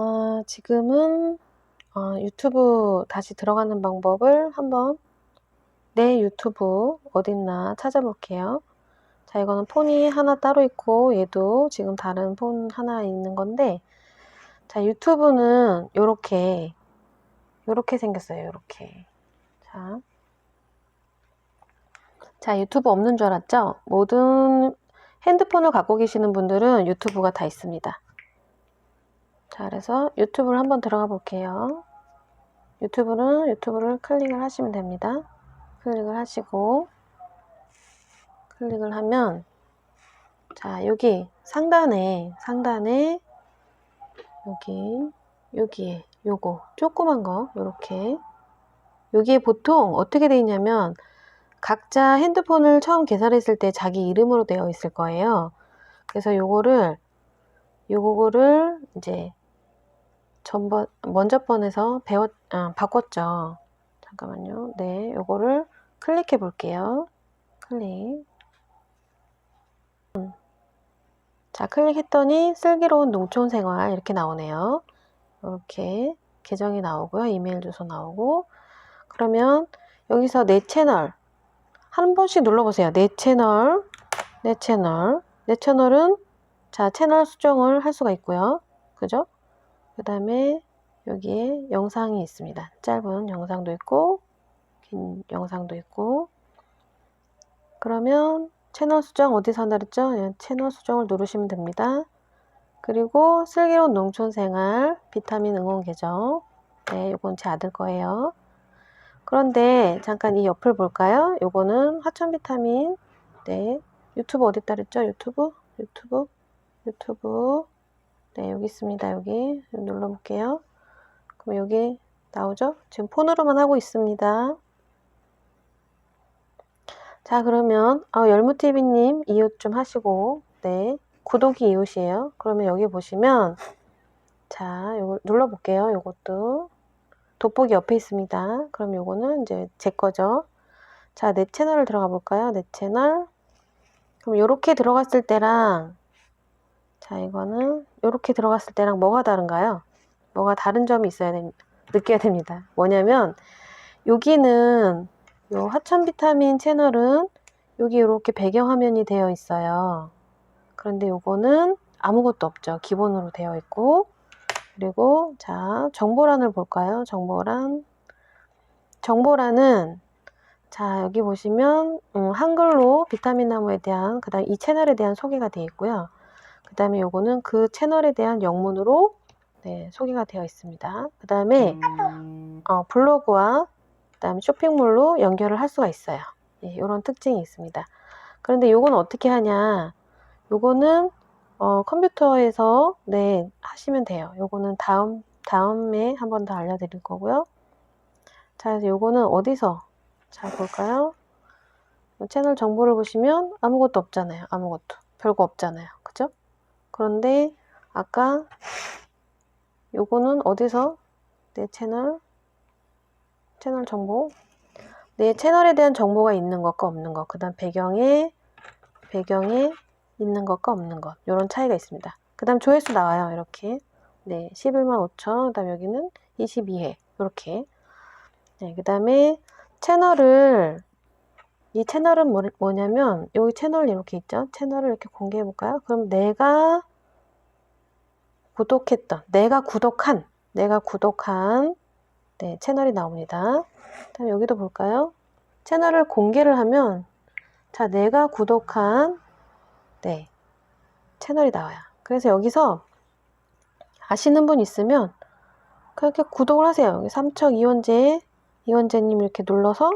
아, 지금은 어, 유튜브 다시 들어가는 방법을 한번 내 유튜브 어딨나 찾아볼게요. 자, 이거는 폰이 하나 따로 있고 얘도 지금 다른 폰 하나 있는 건데 자, 유튜브는 요렇게 요렇게 생겼어요. 요렇게. 자. 자, 유튜브 없는 줄 알았죠? 모든 핸드폰을 갖고 계시는 분들은 유튜브가 다 있습니다. 자, 그래서 유튜브를 한번 들어가 볼게요. 유튜브는 유튜브를 클릭을 하시면 됩니다. 클릭을 하시고 클릭을 하면 자, 여기 상단에 상단에 여기 여기에 요거 조그만 거 요렇게 여기에 보통 어떻게 돼 있냐면 각자 핸드폰을 처음 개설했을 때 자기 이름으로 되어 있을 거예요. 그래서 요거를 요거를 이제 전번 먼저 번에서 배웠 아, 바꿨죠. 잠깐만요. 네, 요거를 클릭해 볼게요. 클릭. 음. 자, 클릭했더니 슬기로운 농촌 생활 이렇게 나오네요. 이렇게 계정이 나오고요. 이메일 주소 나오고. 그러면 여기서 내 채널 한 번씩 눌러보세요. 내 채널, 내 채널, 내 채널은 자 채널 수정을 할 수가 있고요. 그죠? 그 다음에 여기에 영상이 있습니다. 짧은 영상도 있고 긴 영상도 있고 그러면 채널 수정 어디서 한다 그랬죠? 예, 채널 수정을 누르시면 됩니다. 그리고 슬기로운 농촌생활 비타민 응원 계정 네, 요건 제 아들 거예요. 그런데 잠깐 이 옆을 볼까요? 요거는 하천 비타민 네 유튜브 어디 그랬죠? 유튜브 유튜브 유튜브 네 여기 있습니다. 여기 눌러볼게요. 그럼 여기 나오죠? 지금 폰으로만 하고 있습니다. 자 그러면 아, 열무TV님 이웃 좀 하시고 네 구독이 이웃이에요. 그러면 여기 보시면 자 요거 눌러볼게요. 요것도 돋보기 옆에 있습니다. 그럼 요거는 이제 제 거죠. 자, 내 채널을 들어가 볼까요? 내 채널. 그럼 요렇게 들어갔을 때랑 자, 이거는 요렇게 들어갔을 때랑 뭐가 다른가요? 뭐가 다른 점이 있어야 됩니다. 느껴야 됩니다. 뭐냐면 여기는 요 하천 비타민 채널은 여기 이렇게 배경 화면이 되어 있어요. 그런데 요거는 아무것도 없죠. 기본으로 되어 있고 그리고 자 정보란을 볼까요? 정보란 정보란은 자 여기 보시면 음, 한글로 비타민 나무에 대한 그 다음 이 채널에 대한 소개가 되어 있고요. 그 다음에 요거는 그 채널에 대한 영문으로 네, 소개가 되어 있습니다. 그 다음에 어, 블로그와 그 다음에 쇼핑몰로 연결을 할 수가 있어요. 예, 이런 특징이 있습니다. 그런데 요거는 어떻게 하냐? 요거는 어, 컴퓨터에서 네 하시면 돼요. 요거는 다음 다음에 한 번 더 알려드릴 거고요. 자, 그래서 요거는 어디서 자 볼까요? 채널 정보를 보시면 아무것도 없잖아요. 아무것도 별거 없잖아요. 그런데 아까 요거는 어디서 내 채널 채널 정보 내 채널에 대한 정보가 있는 것과 없는 것, 그 다음 배경에 배경에 있는 것과 없는 것 이런 차이가 있습니다. 그 다음 조회수 나와요. 이렇게 네 11만 5천 그 다음 여기는 22회 이렇게 네, 그 다음에 채널을 이 채널은 뭐, 뭐냐면 여기 채널 이렇게 있죠. 채널을 이렇게 공개해 볼까요? 그럼 내가 구독했던 내가 구독한 내가 구독한 네, 채널이 나옵니다. 다음 여기도 볼까요? 채널을 공개를 하면 자 내가 구독한 네, 채널이 나와요. 그래서 여기서 아시는 분 있으면 그렇게 구독을 하세요. 삼척 이원재, 이원재님 이렇게 눌러서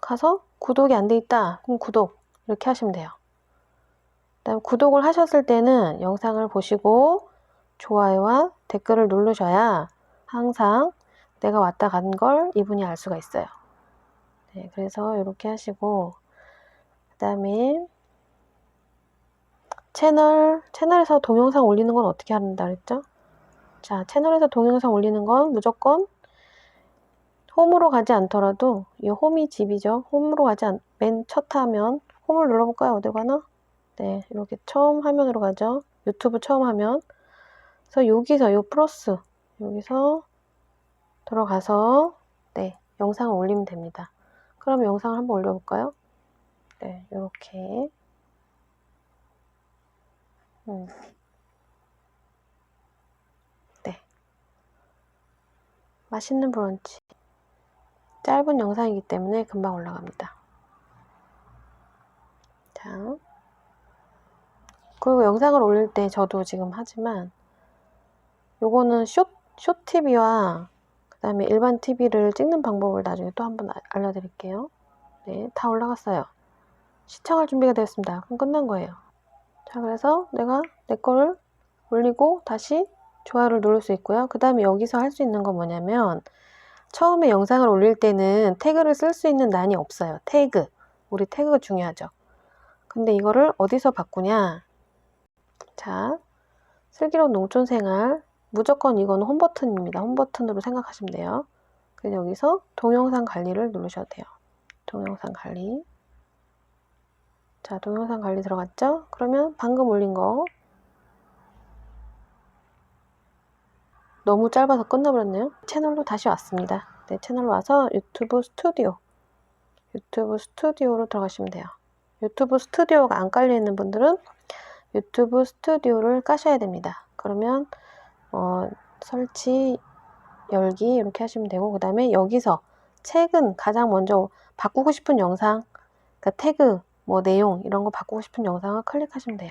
가서 구독이 안 돼 있다. 그럼 구독 이렇게 하시면 돼요. 그다음 구독을 하셨을 때는 영상을 보시고 좋아요와 댓글을 누르셔야 항상 내가 왔다 간 걸 이분이 알 수가 있어요. 네, 그래서 이렇게 하시고 그 다음에 채널, 채널에서 동영상 올리는 건 어떻게 한다 그랬죠? 자, 채널에서 동영상 올리는 건 무조건 홈으로 가지 않더라도 이 홈이 집이죠. 홈으로 가지 않, 맨 첫 화면 홈을 눌러볼까요? 어디 가나? 네, 이렇게 처음 화면으로 가죠. 유튜브 처음 화면. 그래서 여기서 요 플러스 여기서 들어가서 네 영상을 올리면 됩니다. 그럼 영상을 한번 올려볼까요? 네 이렇게 음. 네 맛있는 브런치 짧은 영상이기 때문에 금방 올라갑니다. 자 그리고 영상을 올릴 때 저도 지금 하지만 요거는 숏, 숏 TV와 그 다음에 일반 TV를 찍는 방법을 나중에 또 한번 아- 알려드릴게요. 네, 다 올라갔어요. 시청할 준비가 되었습니다. 그럼 끝난 거예요. 자, 그래서 내가 내 거를 올리고 다시 좋아요를 누를 수 있고요. 그 다음에 여기서 할 수 있는 건 뭐냐면 처음에 영상을 올릴 때는 태그를 쓸 수 있는 난이 없어요. 태그. 우리 태그가 중요하죠. 근데 이거를 어디서 바꾸냐? 자, 슬기로운 농촌생활. 무조건 이건 홈 버튼입니다. 홈 버튼으로 생각하시면 돼요. 그래서 여기서 동영상 관리를 누르셔도 돼요. 동영상 관리. 자, 동영상 관리 들어갔죠? 그러면 방금 올린 거 너무 짧아서 끝나버렸네요. 채널로 다시 왔습니다. 네, 채널로 와서 유튜브 스튜디오. 유튜브 스튜디오로 들어가시면 돼요. 유튜브 스튜디오가 안 깔려 있는 분들은 유튜브 스튜디오를 까셔야 됩니다. 그러면 어, 설치 열기 이렇게 하시면 되고 그 다음에 여기서 최근 가장 먼저 바꾸고 싶은 영상 그러니까 태그 뭐 내용 이런 거 바꾸고 싶은 영상을 클릭하시면 돼요.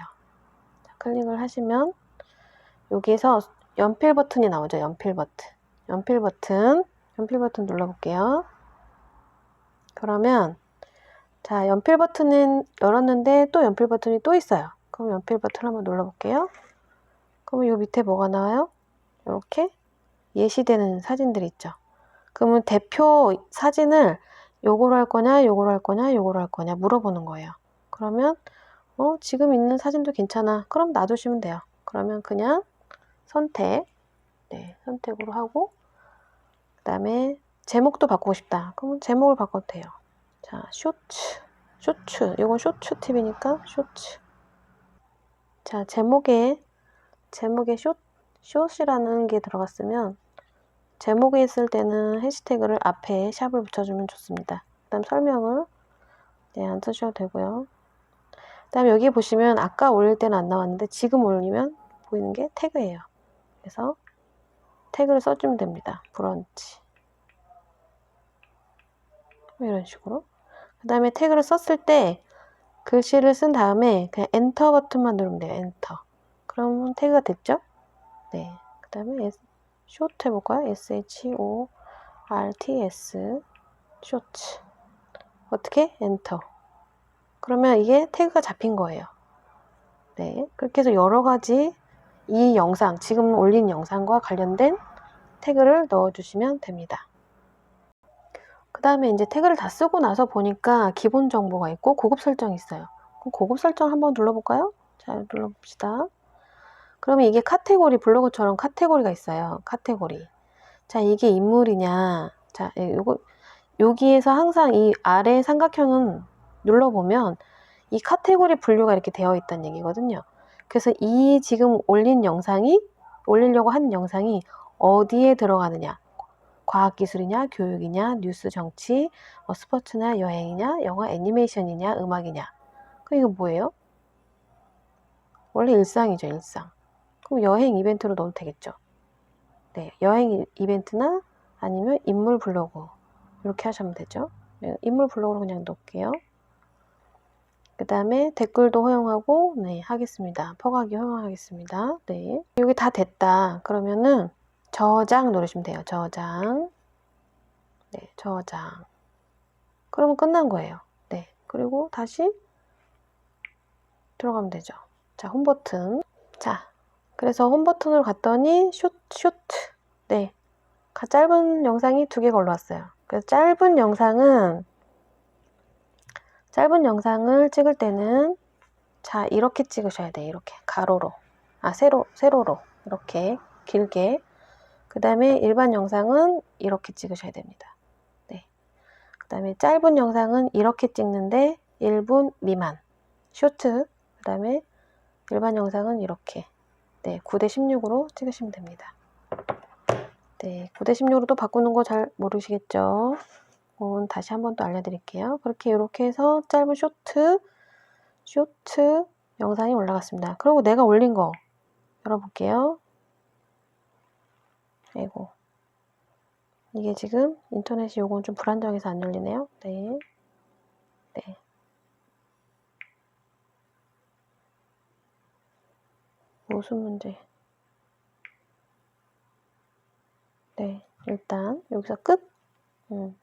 자, 클릭을 하시면 여기에서 연필 버튼이 나오죠. 연필 버튼. 연필 버튼. 연필 버튼 눌러볼게요. 그러면 자 연필 버튼은 열었는데 또 연필 버튼이 또 있어요. 그럼 연필 버튼 한번 눌러볼게요. 그러면 요 밑에 뭐가 나와요? 이렇게 예시되는 사진들이 있죠. 그러면 대표 사진을 요거로 할 거냐, 요거로 할 거냐, 요거로 할 거냐 물어보는 거예요. 그러면 어, 지금 있는 사진도 괜찮아. 그럼 놔두시면 돼요. 그러면 그냥 선택, 네, 선택으로 하고 그 다음에 제목도 바꾸고 싶다. 그러면 제목을 바꿔도 돼요. 자, 쇼츠, 쇼츠. 이건 쇼츠 팁이니까 쇼츠. 자, 제목에 제목에 숏, 숏이라는 게 들어갔으면 제목에 있을 때는 해시태그를 앞에 샵을 붙여주면 좋습니다. 그 다음 설명을 네, 안 쓰셔도 되고요. 그 다음 여기 보시면 아까 올릴 때는 안 나왔는데 지금 올리면 보이는 게 태그예요. 그래서 태그를 써주면 됩니다. 브런치 이런 식으로 그 다음에 태그를 썼을 때 글씨를 쓴 다음에 그냥 엔터 버튼만 누르면 돼요. 엔터 그러면 태그가 됐죠? 네. 그 다음에 쇼트 해볼까요? S-H-O-R-T-S 쇼츠 어떻게? 엔터 그러면 이게 태그가 잡힌 거예요. 네. 그렇게 해서 여러 가지 이 영상, 지금 올린 영상과 관련된 태그를 넣어주시면 됩니다. 그 다음에 이제 태그를 다 쓰고 나서 보니까 기본 정보가 있고 고급 설정이 있어요. 그럼 고급 설정 한번 눌러볼까요? 자, 눌러봅시다. 그러면 이게 카테고리 블로그처럼 카테고리가 있어요. 카테고리. 자, 이게 인물이냐. 자, 예, 요거 여기에서 항상 이 아래 삼각형은 눌러보면 이 카테고리 분류가 이렇게 되어 있다는 얘기거든요. 그래서 이 지금 올린 영상이 올리려고 하는 영상이 어디에 들어가느냐. 과학기술이냐, 교육이냐, 뉴스, 정치, 뭐 스포츠나 여행이냐, 영화, 애니메이션이냐, 음악이냐. 그럼 이거 뭐예요? 원래 일상이죠, 일상. 그럼 여행 이벤트로 넣어도 되겠죠. 네, 여행 이- 이벤트나 아니면 인물 블로그 이렇게 하시면 되죠. 네, 인물 블로그로 그냥 넣을게요. 그 다음에 댓글도 허용하고 네 하겠습니다. 퍼가기 허용하겠습니다. 네 여기 다 됐다. 그러면은 저장 누르시면 돼요. 저장 네 저장 그러면 끝난 거예요. 네 그리고 다시 들어가면 되죠. 자 홈 버튼 자 그래서 홈 버튼으로 갔더니 숏, 쇼트. 네. 가- 짧은 영상이 두 개가 올라왔어요. 그래서 짧은 영상은, 짧은 영상을 찍을 때는, 자, 이렇게 찍으셔야 돼요. 이렇게. 가로로. 아, 세로, 세로로. 이렇게. 길게. 그 다음에 일반 영상은 이렇게 찍으셔야 됩니다. 네. 그 다음에 짧은 영상은 이렇게 찍는데 1분 미만. 쇼트. 그 다음에 일반 영상은 이렇게. 네, 9대 16으로 찍으시면 됩니다. 네, 9대 16으로 또 바꾸는 거 잘 모르시겠죠? 그건 다시 한 번 또 알려드릴게요. 그렇게 이렇게 해서 짧은 쇼트, 쇼트 영상이 올라갔습니다. 그리고 내가 올린 거 열어볼게요. 아이고. 이게 지금 인터넷이 요건 좀 불안정해서 안 열리네요. 네. 네. 무슨 문제? 네, 일단 여기서 끝. 음.